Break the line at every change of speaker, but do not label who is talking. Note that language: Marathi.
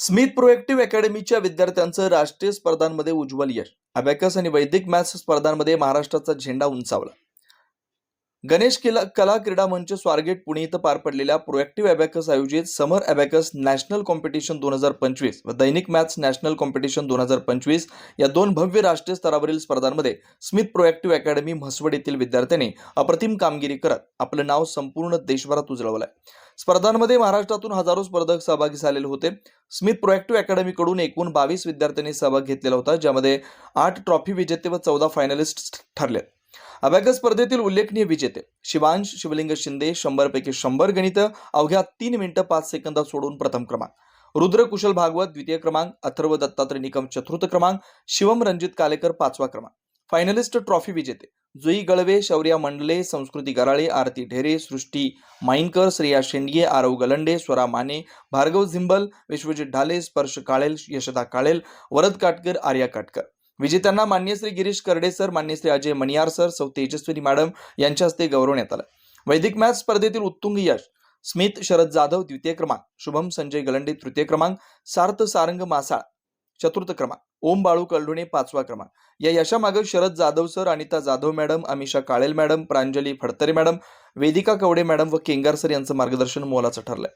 स्मिथ प्रोएक्टिव्ह अकॅडमीच्या विद्यार्थ्यांचं राष्ट्रीय स्पर्धांमध्ये उज्ज्वल यश. अबॅकस आणि वैदिक मॅथ्स स्पर्धांमध्ये महाराष्ट्राचा झेंडा उंचावला. गणेश किला कला क्रीडा मंच स्वारगेट पुणे इथं पार पडलेल्या प्रोएक्टिव्ह अबॅकस आयोजित समर अबॅकस नॅशनल कॉम्पिटिशन दोन हजार पंचवीस व दैनिक मॅथ्स नॅशनल कॉम्पिटिशन दोन हजार पंचवीस या दोन भव्य राष्ट्रीय स्तरावरील स्पर्धांमध्ये स्मिथ प्रोएक्टिव्ह अकॅडमी म्हसवड येथील विद्यार्थ्यांनी अप्रतिम कामगिरी करत आपलं नाव संपूर्ण देशभरात उजळवलं स्पर्धांमध्ये महाराष्ट्रातून हजारो स्पर्धक सहभागी झालेले होते. स्मिथ प्रोएक्टिव्ह अकॅडमीकडून एकूण बावीस विद्यार्थ्यांनी सहभाग घेतलेला होता ज्यामध्ये आठ ट्रॉफी विजेते व चौदा फायनलिस्ट ठरले अभ्यागत स्पर्धेतील उल्लेखनीय विजेते शिवांश शिवलिंग शिंदे शंभरपैकी शंभर गणित अवघ्या तीन मिनिटं पाच सेकंदात सोडून प्रथम क्रमांक. रुद्र कुशल भागवत द्वितीय क्रमांक अथर्व दत्तात्रय निकम चतुर्थ क्रमांक शिवम रणजित कालेकर पाचवा क्रमांक. फायनलिस्ट ट्रॉफी विजेते जुई गळवे शौर्या मंडले संस्कृती गराळे आरती ढेरे सृष्टी माईनकर श्रेया शेंडगे आरव गलंडे स्वरा माने भार्गव झिंबल विश्वजित ढाले स्पर्श काळेल यशदा काळेल वरद काटकर आर्या काटकर. विजेत्यांना मान्य श्री गिरीश करडे सर मान्य श्री अजय मणियार सर सौ तेजस्विनी मॅडम यांच्या हस्ते गौरवण्यात आलं. वैदिक मॅथ स्पर्धेतील उत्तुंग यश स्मित शरद जाधव द्वितीय क्रमांक शुभम संजय गलंडे तृतीय क्रमांक सार्थ सारंग मासाळ चतुर्थ क्रमांक ओम बाळू कलडुणे पाचवा क्रमांक. या यशामागे Sharad Jadhav sir Anita Jadhav madam Amisha Kalel madam Pranjali Phadtare madam Vedika Kawade madam व केंगार सर यांचं मार्गदर्शन मोलाचं ठरलंय.